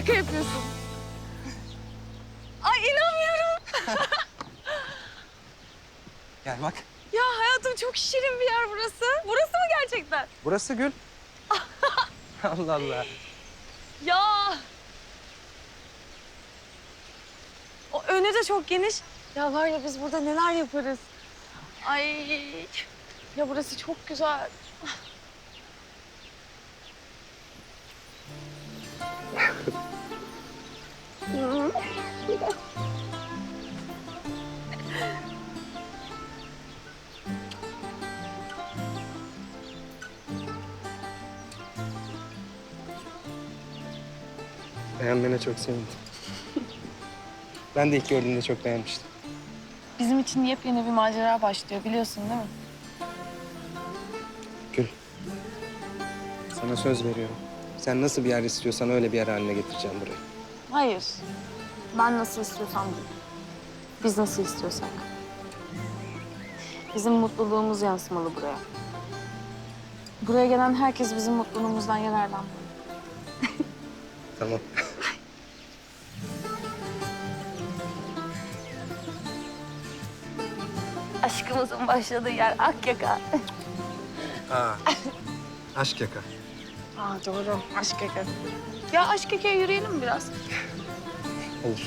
Şaka yapıyorsun. Ay inanmıyorum. Gel bak. Ya hayatım çok şirin bir yer burası. Burası mı gerçekten? Burası Gül. Allah Allah. Ya. O önü de çok geniş. Ya var ya biz burada neler yaparız. Ay. Ya burası çok güzel. Beğenmene çok sevindim. ben de ilk gördüğümde çok beğenmiştim. Bizim için yepyeni bir macera başlıyor biliyorsun değil mi? Gül. Sana söz veriyorum. Sen nasıl bir yer istiyorsan öyle bir yer haline getireceğim burayı. Hayır. Ben nasıl istiyorsam değil. Biz nasıl istiyorsak. Bizim mutluluğumuz yansımalı buraya. Buraya gelen herkes bizim mutluluğumuzdan yararlanmalı. Tamam. Aşkımızın başladığı yer Akyaka. Aa. Aşk yaka. Aa doğru. Aşk yaka. Ya aşk yakaya yürüyelim mi biraz? Olur.